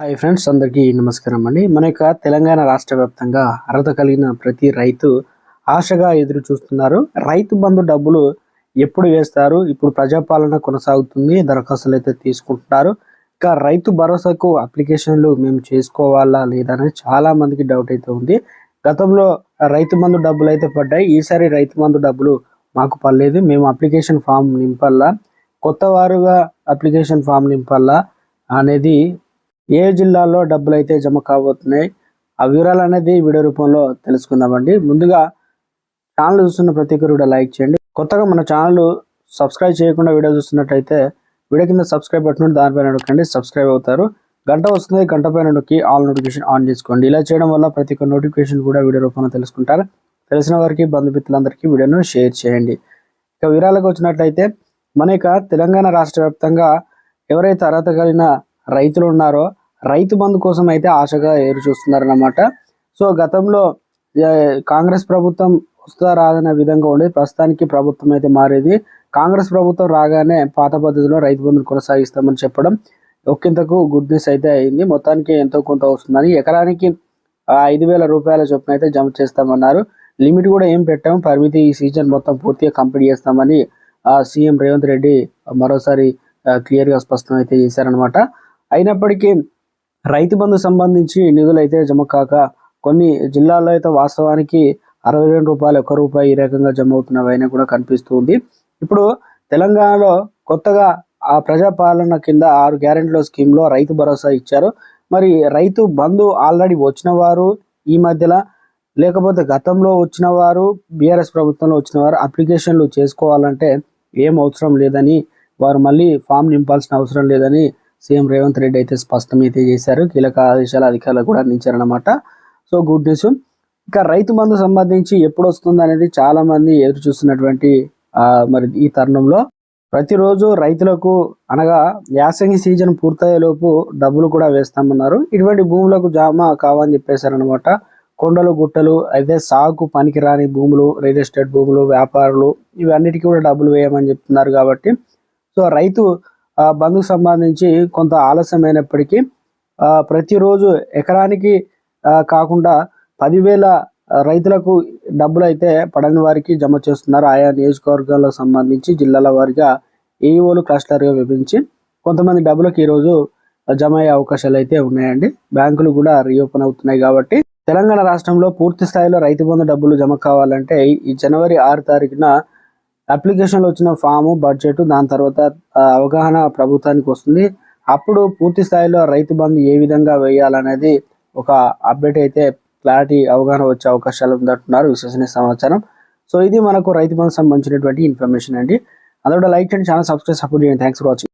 Hi friends అందరికీ నమస్కారం అండి. మన యొక్క తెలంగాణ రాష్ట్ర వ్యాప్తంగా అర్హత కలిగిన ప్రతి రైతు ఆశగా ఎదురు చూస్తున్నారు. రైతు బంధు డబ్బులు ఎప్పుడు వేస్తారు? ఇప్పుడు ప్రజాపాలన కొనసాగుతుంది దరఖాస్తులు అయితే తీసుకుంటున్నారు. ఇంకా రైతు భరోసాకు అప్లికేషన్లు మేము చేసుకోవాలా లేదా అనేది చాలా మందికి డౌట్ అయితే ఉంది. గతంలో రైతు బంధు డబ్బులు అయితే పడ్డాయి. ఈసారి రైతు బంధు డబ్బులు మాకు పడలేదు. మేము అప్లికేషన్ ఫామ్ నింపాలా? కొత్త వారుగా అప్లికేషన్ ఫామ్ నింపాలా అనేది ఏ జిల్లాలో డబ్బులు అయితే జమ కాబోతున్నాయి? ఆ వివరాలు అనేది వీడియో రూపంలో తెలుసుకుందామండి. ముందుగా ఛానల్ చూస్తున్న ప్రతి ఒక్కరు కూడా లైక్ చేయండి. కొత్తగా మన ఛానల్ సబ్స్క్రైబ్ చేయకుండా వీడియో చూస్తున్నట్టయితే వీడియో కింద సబ్స్క్రైబ్ బటన్ దానిపైన నొక్కండి సబ్స్క్రైబ్ అవుతారు. గంట వస్తుంది గంట పైన నొక్కి ఆల్ నోటిఫికేషన్ ఆన్ చేసుకోండి. ఇలా చేయడం వల్ల ప్రతి ఒక్క నోటిఫికేషన్ కూడా వీడియో రూపంలో తెలుసుకుంటారు. తెలిసిన వారికి బంధుమిత్రులందరికీ వీడియోను షేర్ చేయండి. ఇక వివరాలకు వచ్చినట్లయితే మన యొక్క తెలంగాణ రాష్ట్ర వ్యాప్తంగా ఎవరైతే అర్హత కలిగిన రైతులు ఉన్నారో రైతు బంధు కోసం అయితే ఆశగా ఎదురు చూస్తున్నారన్నమాట. సో గతంలో కాంగ్రెస్ ప్రభుత్వం వస్తుందా రాదనే విధంగా ఉండేది. ప్రస్తుతానికి ప్రభుత్వం అయితే మారేది. కాంగ్రెస్ ప్రభుత్వం రాగానే పాత పద్ధతిలో రైతు బంధును కొనసాగిస్తామని చెప్పడం ఒక్కింతకు గుడ్ న్యూస్ అయితే అయింది. మొత్తానికి ఎంతో కొంత వస్తుందని. ఎకరానికి ఐదు వేల రూపాయల చొప్పున అయితే జమ చేస్తామన్నారు. లిమిట్ కూడా ఏం పెట్టాము. పరిమితి ఈ సీజన్ మొత్తం పూర్తిగా కంప్లీట్ చేస్తామని సీఎం రేవంత్ రెడ్డి మరోసారి క్లియర్గా స్పష్టం అయితే చేశారనమాట అయినప్పటికీ రైతు బంధు సంబంధించి నిధులు అయితే జమ కాక కొన్ని జిల్లాల్లో అయితే వాస్తవానికి అరవై రెండు రూపాయలు ఒక్క రూపాయి ఈ రకంగా జమ అవుతున్నవైనా కూడా కనిపిస్తుంది ఇప్పుడు తెలంగాణలో కొత్తగా ఆ ప్రజాపాలన కింద ఆరు గ్యారెంటీల స్కీమ్లో రైతు భరోసా ఇచ్చారు. మరి రైతు బంధు ఆల్రెడీ వచ్చిన వారు ఈ మధ్యలో లేకపోతే గతంలో వచ్చిన వారు బీఆర్ఎస్ ప్రభుత్వంలో వచ్చిన వారు అప్లికేషన్లు చేసుకోవాలంటే ఏం అవసరం లేదని వారు మళ్ళీ ఫామ్ నింపాల్సిన అవసరం లేదని సీఎం రేవంత్ రెడ్డి అయితే స్పష్టం అయితే చేశారు. కీలక ఆదేశాలు అధికారులు కూడా అందించారనమాట సో గుడ్ న్యూస్. ఇంకా రైతు బంధు సంబంధించి ఎప్పుడు వస్తుంది అనేది చాలా మంది ఎదురు చూస్తున్నటువంటి మరి ఈ తరుణంలో. ప్రతిరోజు రైతులకు అనగా యాసంగి సీజన్ పూర్తయ్యేలోపు డబ్బులు కూడా వేస్తామన్నారు. ఇటువంటి భూములకు జామ కావని చెప్పేశారనమాట కొండలు గుట్టలు అయితే సాగు పనికిరాని భూములు రియల్ ఎస్టేట్ భూములు వ్యాపారులు ఇవన్నిటికీ కూడా డబ్బులు వేయమని చెప్తున్నారు కాబట్టి. సో రైతు ఆ, బంధుకు సంబంధించి కొంత ఆలస్యమైనప్పటికీ ఆ, ప్రతిరోజు ఎకరానికి ఆ, కాకుండా పదివేల రైతులకు డబ్బులు అయితే పడని వారికి జమ చేస్తున్నారు. ఆయా నియోజకవర్గాలకు సంబంధించి జిల్లాల వారిగా ఏఈఓలు క్లస్టర్గా విభజించి కొంతమంది డబ్బులకు ఈరోజు జమ అయ్యే అవకాశాలు అయితే ఉన్నాయండి. బ్యాంకులు కూడా రీఓపెన్ అవుతున్నాయి కాబట్టి తెలంగాణ రాష్ట్రంలో పూర్తి స్థాయిలో రైతు బంధు డబ్బులు జమ కావాలంటే ఈ జనవరి ఆరు తారీఖున అప్లికేషన్లో వచ్చిన ఫాము బడ్జెట్ దాని తర్వాత అవగాహన ప్రభుత్వానికి వస్తుంది. అప్పుడు పూర్తి స్థాయిలో రైతు బంధు ఏ విధంగా వేయాలనేది ఒక అప్డేట్ అయితే క్లారిటీ అవగాహన వచ్చే అవకాశాలు ఉందంటున్నారు విశ్వసనీయ సమాచారం. సో ఇది మనకు రైతు బంధు సంబంధించినటువంటి ఇన్ఫర్మేషన్ అండి. అందులో లైక్ చేయండి ఛానల్ సబ్స్క్రైబ్ సపోర్ట్ చేయండి. Thanks for watching